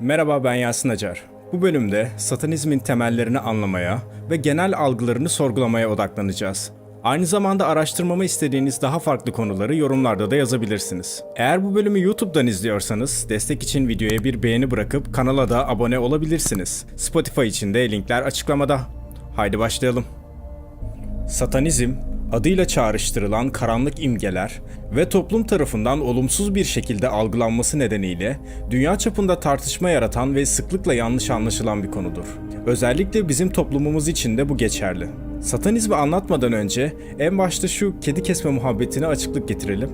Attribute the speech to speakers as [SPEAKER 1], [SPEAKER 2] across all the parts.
[SPEAKER 1] Merhaba ben Yasin Acar. Bu bölümde satanizmin temellerini anlamaya ve genel algılarını sorgulamaya odaklanacağız. Aynı zamanda araştırmamı istediğiniz daha farklı konuları yorumlarda da yazabilirsiniz. Eğer bu bölümü YouTube'dan izliyorsanız destek için videoya bir beğeni bırakıp kanala da abone olabilirsiniz. Spotify için de linkler açıklamada. Haydi başlayalım. Satanizm, adıyla çağrıştırılan karanlık imgeler ve toplum tarafından olumsuz bir şekilde algılanması nedeniyle dünya çapında tartışma yaratan ve sıklıkla yanlış anlaşılan bir konudur. Özellikle bizim toplumumuz için de bu geçerli. Satanizmi anlatmadan önce en başta şu kedi kesme muhabbetine açıklık getirelim.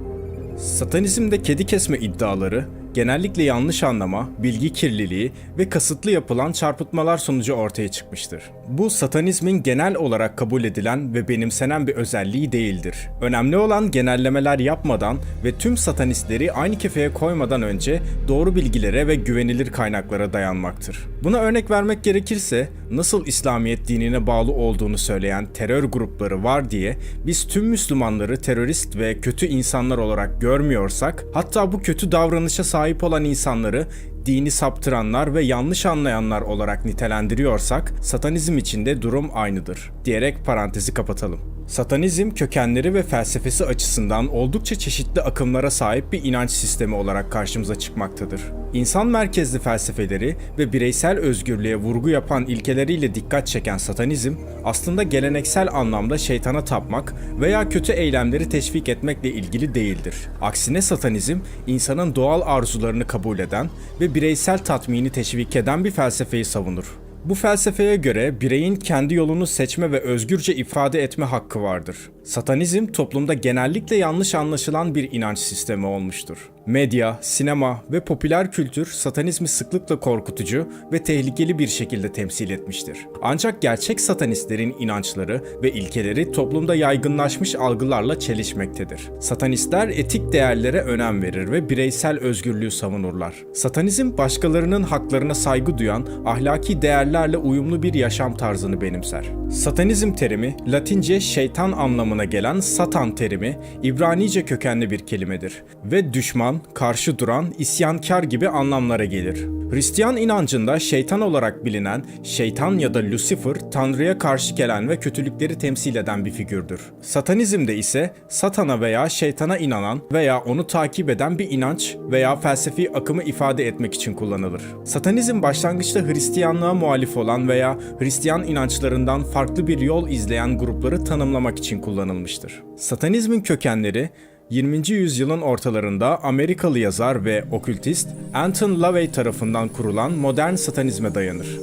[SPEAKER 1] Satanizmde kedi kesme iddiaları genellikle yanlış anlama, bilgi kirliliği ve kasıtlı yapılan çarpıtmalar sonucu ortaya çıkmıştır. Bu satanizmin genel olarak kabul edilen ve benimsenen bir özelliği değildir. Önemli olan genellemeler yapmadan ve tüm satanistleri aynı kefeye koymadan önce doğru bilgilere ve güvenilir kaynaklara dayanmaktır. Buna örnek vermek gerekirse nasıl İslamiyet dinine bağlı olduğunu söyleyen terör grupları var diye biz tüm Müslümanları terörist ve kötü insanlar olarak görmüyorsak, hatta bu kötü davranışa sahip olan insanları dini saptıranlar ve yanlış anlayanlar olarak nitelendiriyorsak, satanizm içinde durum aynıdır diyerek parantezi kapatalım. Satanizm kökenleri ve felsefesi açısından oldukça çeşitli akımlara sahip bir inanç sistemi olarak karşımıza çıkmaktadır. İnsan merkezli felsefeleri ve bireysel özgürlüğe vurgu yapan ilkeleriyle dikkat çeken satanizm, aslında geleneksel anlamda şeytana tapmak veya kötü eylemleri teşvik etmekle ilgili değildir. Aksine satanizm, insanın doğal arzularını kabul eden ve bireysel tatmini teşvik eden bir felsefeyi savunur. Bu felsefeye göre bireyin kendi yolunu seçme ve özgürce ifade etme hakkı vardır. Satanizm toplumda genellikle yanlış anlaşılan bir inanç sistemi olmuştur. Medya, sinema ve popüler kültür satanizmi sıklıkla korkutucu ve tehlikeli bir şekilde temsil etmiştir. Ancak gerçek satanistlerin inançları ve ilkeleri toplumda yaygınlaşmış algılarla çelişmektedir. Satanistler etik değerlere önem verir ve bireysel özgürlüğü savunurlar. Satanizm başkalarının haklarına saygı duyan, ahlaki değerlerle uyumlu bir yaşam tarzını benimser. Satanizm terimi Latince şeytan anlamına gelen satan terimi İbranice kökenli bir kelimedir ve düşman, karşı duran, isyankar gibi anlamlara gelir. Hristiyan inancında şeytan olarak bilinen şeytan ya da Lucifer, Tanrı'ya karşı gelen ve kötülükleri temsil eden bir figürdür. Satanizmde ise satana veya şeytana inanan veya onu takip eden bir inanç veya felsefi akımı ifade etmek için kullanılır. Satanizm başlangıçta Hristiyanlığa muhalif olan veya Hristiyan inançlarından farklı bir yol izleyen grupları tanımlamak için kullanılmıştır. Satanizmin kökenleri 20. yüzyılın ortalarında Amerikalı yazar ve okültist Anton LaVey tarafından kurulan modern satanizme dayanır.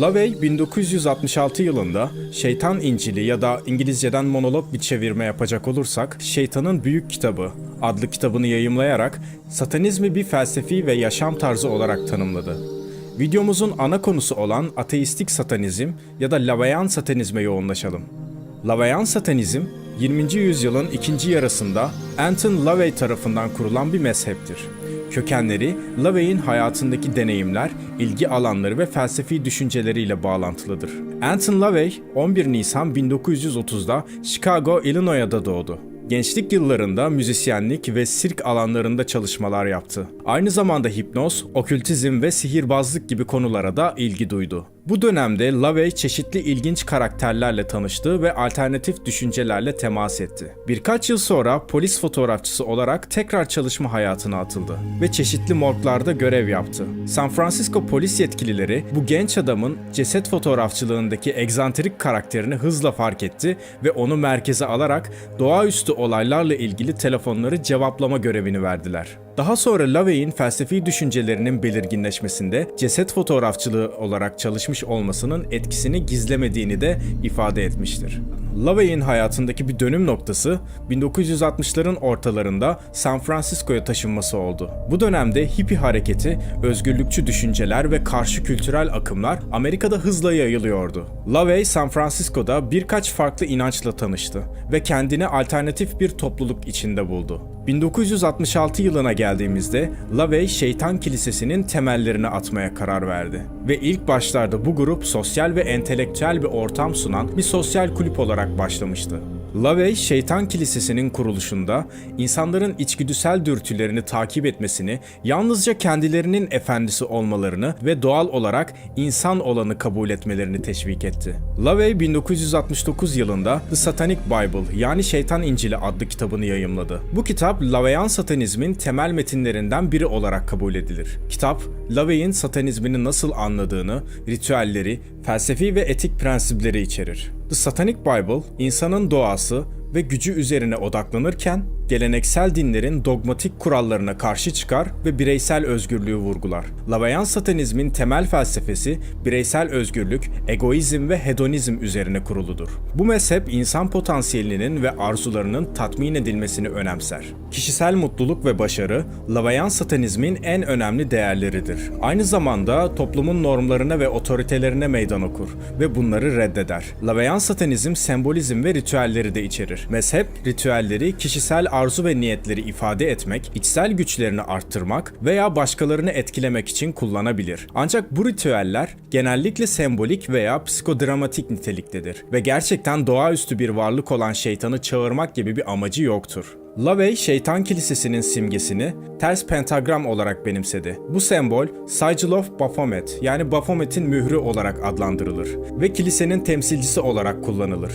[SPEAKER 1] LaVey 1966 yılında Şeytan İncili ya da İngilizceden monolog bir çevirme yapacak olursak Şeytanın Büyük Kitabı adlı kitabını yayımlayarak satanizmi bir felsefi ve yaşam tarzı olarak tanımladı. Videomuzun ana konusu olan ateistik satanizm ya da Lavayan satanizme yoğunlaşalım. Lavayan satanizm 20. yüzyılın ikinci yarısında Anton LaVey tarafından kurulan bir mezheptir. Kökenleri LaVey'in hayatındaki deneyimler, ilgi alanları ve felsefi düşünceleriyle bağlantılıdır. Anton LaVey 11 Nisan 1930'da Chicago, Illinois'da doğdu. Gençlik yıllarında müzisyenlik ve sirk alanlarında çalışmalar yaptı. Aynı zamanda hipnoz, okültizm ve sihirbazlık gibi konulara da ilgi duydu. Bu dönemde LaVey çeşitli ilginç karakterlerle tanıştı ve alternatif düşüncelerle temas etti. Birkaç yıl sonra polis fotoğrafçısı olarak tekrar çalışma hayatına atıldı ve çeşitli morglarda görev yaptı. San Francisco polis yetkilileri bu genç adamın ceset fotoğrafçılığındaki egzantrik karakterini hızla fark etti ve onu merkeze alarak doğaüstü olaylarla ilgili telefonları cevaplama görevini verdiler. Daha sonra LaVey'in felsefi düşüncelerinin belirginleşmesinde ceset fotoğrafçılığı olarak çalışmış olmasının etkisini gizlemediğini de ifade etmiştir. LaVey'in hayatındaki bir dönüm noktası 1960'ların ortalarında San Francisco'ya taşınması oldu. Bu dönemde hippie hareketi, özgürlükçü düşünceler ve karşı kültürel akımlar Amerika'da hızla yayılıyordu. LaVey San Francisco'da birkaç farklı inançla tanıştı ve kendini alternatif bir topluluk içinde buldu. 1966 yılına geldiğimizde LaVey Şeytan Kilisesi'nin temellerini atmaya karar verdi. Ve ilk başlarda bu grup sosyal ve entelektüel bir ortam sunan bir sosyal kulüp olarak başlamıştı. LaVey, Şeytan Kilisesi'nin kuruluşunda insanların içgüdüsel dürtülerini takip etmesini, yalnızca kendilerinin efendisi olmalarını ve doğal olarak insan olanı kabul etmelerini teşvik etti. LaVey 1969 yılında The Satanic Bible yani Şeytan İncili adlı kitabını yayımladı. Bu kitap Laveyan satanizmin temel metinlerinden biri olarak kabul edilir. Kitap, LaVey'in satanizmini nasıl anladığını, ritüelleri, felsefi ve etik prensipleri içerir. The Satanic Bible, insanın doğası ve gücü üzerine odaklanırken geleneksel dinlerin dogmatik kurallarına karşı çıkar ve bireysel özgürlüğü vurgular. Lavayan satanizmin temel felsefesi bireysel özgürlük, egoizm ve hedonizm üzerine kuruludur. Bu mezhep insan potansiyelinin ve arzularının tatmin edilmesini önemser. Kişisel mutluluk ve başarı Lavayan satanizmin en önemli değerleridir. Aynı zamanda toplumun normlarına ve otoritelerine meydan okur ve bunları reddeder. Lavayan satanizm sembolizm ve ritüelleri de içerir. Mezhep ritüelleri kişisel arzu ve niyetleri ifade etmek, içsel güçlerini arttırmak veya başkalarını etkilemek için kullanabilir. Ancak bu ritüeller genellikle sembolik veya psikodramatik niteliktedir ve gerçekten doğaüstü bir varlık olan şeytanı çağırmak gibi bir amacı yoktur. LaVey, şeytan kilisesinin simgesini ters pentagram olarak benimsedi. Bu sembol Sigil of Baphomet yani Baphomet'in mührü olarak adlandırılır ve kilisenin temsilcisi olarak kullanılır.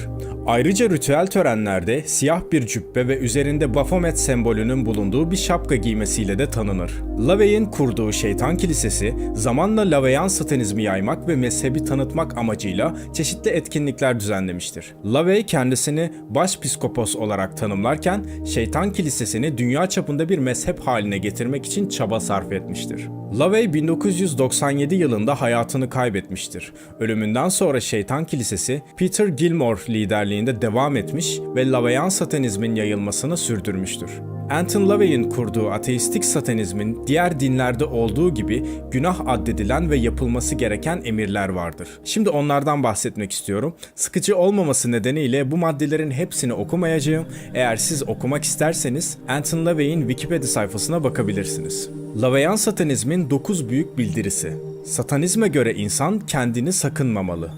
[SPEAKER 1] Ayrıca ritüel törenlerde siyah bir cübbe ve üzerinde Baphomet sembolünün bulunduğu bir şapka giymesiyle de tanınır. LaVey'in kurduğu şeytan kilisesi zamanla Laveyan satanizmi yaymak ve mezhebi tanıtmak amacıyla çeşitli etkinlikler düzenlemiştir. LaVey kendisini başpiskopos olarak tanımlarken şeytan kilisesini dünya çapında bir mezhep haline getirmek için çaba sarf etmiştir. LaVey 1997 yılında hayatını kaybetmiştir. Ölümünden sonra Şeytan Kilisesi Peter Gilmore liderliğinde devam etmiş ve Laveyan satanizmin yayılmasını sürdürmüştür. Anton LaVey'in kurduğu ateistik satanizmin diğer dinlerde olduğu gibi günah addedilen ve yapılması gereken emirler vardır. Şimdi onlardan bahsetmek istiyorum. Sıkıcı olmaması nedeniyle bu maddelerin hepsini okumayacağım. Eğer siz okumak isterseniz Anton LaVey'in Wikipedia sayfasına bakabilirsiniz. Laveyan satanizmin 9 büyük bildirisi. Satanizme göre insan kendini sakınmamalı.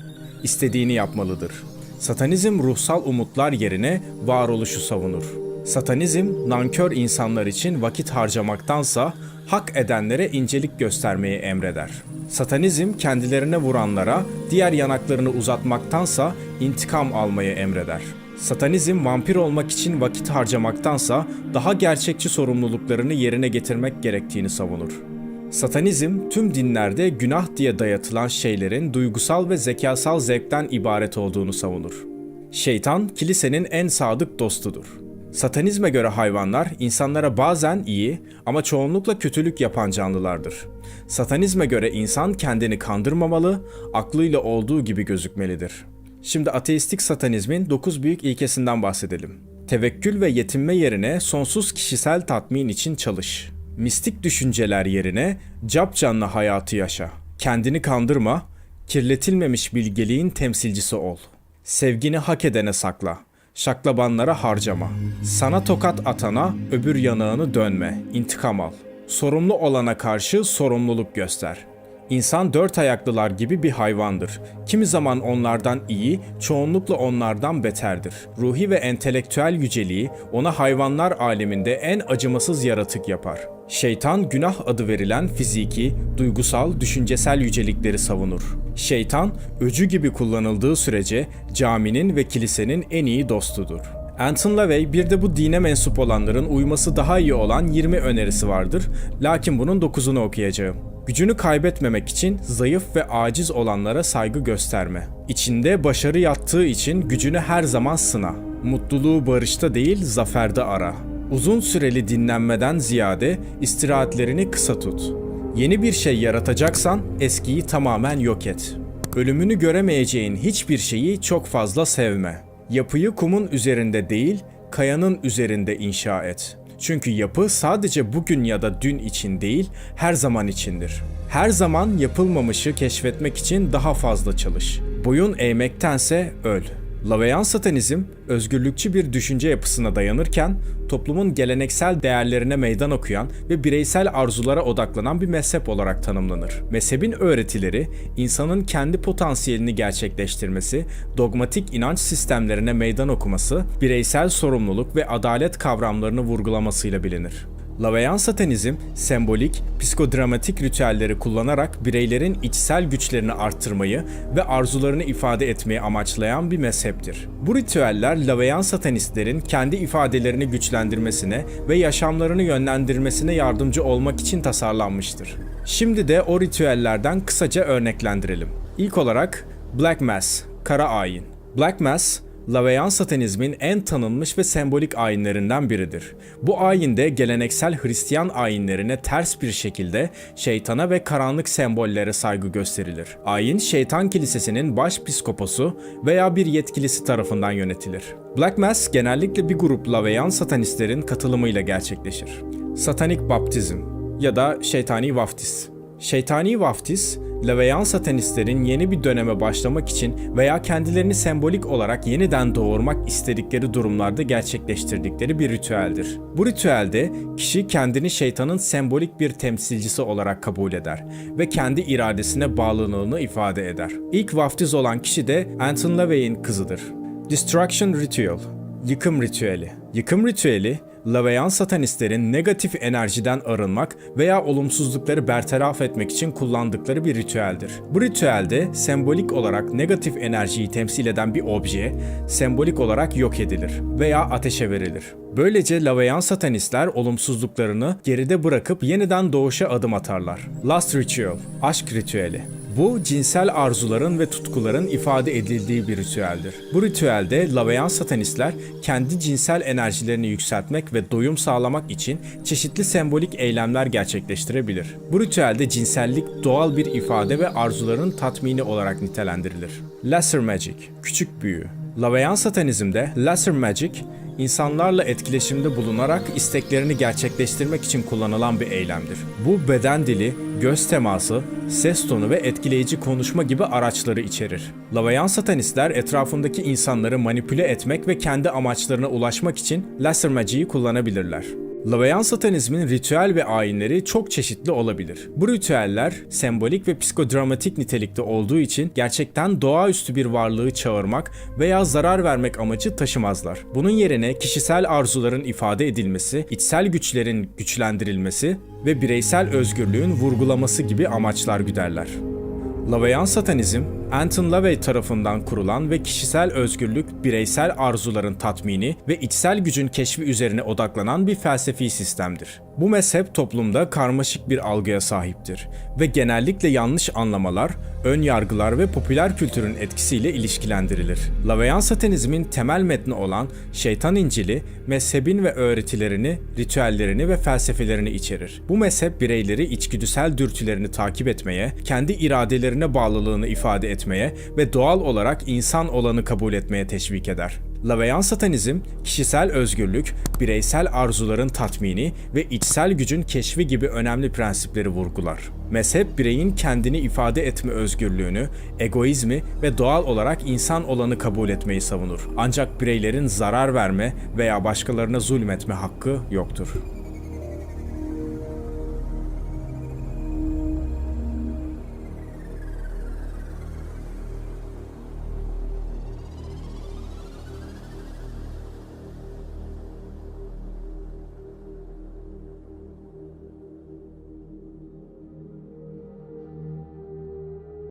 [SPEAKER 1] İstediğini yapmalıdır. Satanizm ruhsal umutlar yerine varoluşu savunur. Satanizm nankör insanlar için vakit harcamaktansa hak edenlere incelik göstermeyi emreder. Satanizm kendilerine vuranlara diğer yanaklarını uzatmaktansa intikam almayı emreder. Satanizm vampir olmak için vakit harcamaktansa daha gerçekçi sorumluluklarını yerine getirmek gerektiğini savunur. Satanizm tüm dinlerde günah diye dayatılan şeylerin duygusal ve zekasal zevkten ibaret olduğunu savunur. Şeytan kilisenin en sadık dostudur. Satanizme göre hayvanlar insanlara bazen iyi ama çoğunlukla kötülük yapan canlılardır. Satanizme göre insan kendini kandırmamalı, aklıyla olduğu gibi gözükmelidir. Şimdi ateistik satanizmin 9 büyük ilkesinden bahsedelim. Tevekkül ve yetinme yerine sonsuz kişisel tatmin için çalış. Mistik düşünceler yerine cap canlı hayatı yaşa. Kendini kandırma, kirletilmemiş bilgeliğin temsilcisi ol. Sevgini hak edene sakla. Şaklabanlara harcama. Sana tokat atana öbür yanağını dönme. İntikam al. Sorumlu olana karşı sorumluluk göster. İnsan dört ayaklılar gibi bir hayvandır. Kimi zaman onlardan iyi, çoğunlukla onlardan beterdir. Ruhi ve entelektüel yüceliği ona hayvanlar aleminde en acımasız yaratık yapar. Şeytan günah adı verilen fiziki, duygusal, düşüncesel yücelikleri savunur. Şeytan öcü gibi kullanıldığı sürece caminin ve kilisenin en iyi dostudur. Anton LaVey bir de bu dine mensup olanların uyması daha iyi olan 20 önerisi vardır. Lakin bunun 9'unu okuyacağım. Gücünü kaybetmemek için zayıf ve aciz olanlara saygı gösterme. İçinde başarı yattığı için gücünü her zaman sına. Mutluluğu barışta değil zaferde ara. Uzun süreli dinlenmeden ziyade istirahatlerini kısa tut. Yeni bir şey yaratacaksan eskiyi tamamen yok et. Ölümünü göremeyeceğin hiçbir şeyi çok fazla sevme. Yapıyı kumun üzerinde değil, kayanın üzerinde inşa et. Çünkü yapı sadece bugün ya da dün için değil, her zaman içindir. Her zaman yapılmamışı keşfetmek için daha fazla çalış. Boyun eğmektense öl. Laveyan satanizm, özgürlükçü bir düşünce yapısına dayanırken, toplumun geleneksel değerlerine meydan okuyan ve bireysel arzulara odaklanan bir mezhep olarak tanımlanır. Mezhebin öğretileri, insanın kendi potansiyelini gerçekleştirmesi, dogmatik inanç sistemlerine meydan okuması, bireysel sorumluluk ve adalet kavramlarını vurgulamasıyla bilinir. Laveyan satanizm, sembolik, psikodramatik ritüelleri kullanarak bireylerin içsel güçlerini arttırmayı ve arzularını ifade etmeyi amaçlayan bir mezheptir. Bu ritüeller Laveyan satanistlerin kendi ifadelerini güçlendirmesine ve yaşamlarını yönlendirmesine yardımcı olmak için tasarlanmıştır. Şimdi de o ritüellerden kısaca örneklendirelim. İlk olarak Black Mass, kara ayin. Black Mass, Laveyan satanizmin en tanınmış ve sembolik ayinlerinden biridir. Bu ayinde geleneksel Hristiyan ayinlerine ters bir şekilde şeytana ve karanlık sembollere saygı gösterilir. Ayin, şeytan kilisesinin baş piskoposu veya bir yetkilisi tarafından yönetilir. Black Mass genellikle bir grup Laveyan satanistlerin katılımıyla gerçekleşir. Satanik baptizm ya da şeytani vaftiz. Şeytani vaftiz, Laveyan satanistlerin yeni bir döneme başlamak için veya kendilerini sembolik olarak yeniden doğurmak istedikleri durumlarda gerçekleştirdikleri bir ritüeldir. Bu ritüelde kişi kendini şeytanın sembolik bir temsilcisi olarak kabul eder ve kendi iradesine bağlılığını ifade eder. İlk vaftiz olan kişi de Anton LaVey'in kızıdır. Destruction Ritual Yıkım ritüeli. Yıkım ritüeli, Laveyan satanistlerin negatif enerjiden arınmak veya olumsuzlukları bertaraf etmek için kullandıkları bir ritüeldir. Bu ritüelde sembolik olarak negatif enerjiyi temsil eden bir obje sembolik olarak yok edilir veya ateşe verilir. Böylece Laveyan satanistler olumsuzluklarını geride bırakıp yeniden doğuşa adım atarlar. Last Ritual, aşk ritüeli. Bu cinsel arzuların ve tutkuların ifade edildiği bir ritüeldir. Bu ritüelde Laveyan satanistler kendi cinsel enerjilerini yükseltmek ve doyum sağlamak için çeşitli sembolik eylemler gerçekleştirebilir. Bu ritüelde cinsellik doğal bir ifade ve arzuların tatmini olarak nitelendirilir. Lesser Magic, küçük büyü. Laveyan satanizmde Lesser Magic, insanlarla etkileşimde bulunarak isteklerini gerçekleştirmek için kullanılan bir eylemdir. Bu beden dili, göz teması, ses tonu ve etkileyici konuşma gibi araçları içerir. Lavayan satanistler etrafındaki insanları manipüle etmek ve kendi amaçlarına ulaşmak için laser magic'i kullanabilirler. Lavayan satanizmin ritüel ve ayinleri çok çeşitli olabilir. Bu ritüeller sembolik ve psikodramatik nitelikte olduğu için gerçekten doğaüstü bir varlığı çağırmak veya zarar vermek amacı taşımazlar. Bunun yerine kişisel arzuların ifade edilmesi, içsel güçlerin güçlendirilmesi ve bireysel özgürlüğün vurgulaması gibi amaçlar güderler. Lavayan satanizm, Anton LaVey tarafından kurulan ve kişisel özgürlük, bireysel arzuların tatmini ve içsel gücün keşfi üzerine odaklanan bir felsefi sistemdir. Bu mezhep toplumda karmaşık bir algıya sahiptir ve genellikle yanlış anlamalar, ön yargılar ve popüler kültürün etkisiyle ilişkilendirilir. Lavayan satanizmin temel metni olan Şeytan İncili, mezhebin ve öğretilerini, ritüellerini ve felsefelerini içerir. Bu mezhep bireyleri içgüdüsel dürtülerini takip etmeye, kendi iradelerine bağlılığını ifade etmeye ve doğal olarak insan olanı kabul etmeye teşvik eder. Laveyan satanizm, kişisel özgürlük, bireysel arzuların tatmini ve içsel gücün keşfi gibi önemli prensipleri vurgular. Mezhep bireyin kendini ifade etme özgürlüğünü, egoizmi ve doğal olarak insan olanı kabul etmeyi savunur. Ancak bireylerin zarar verme veya başkalarına zulmetme hakkı yoktur.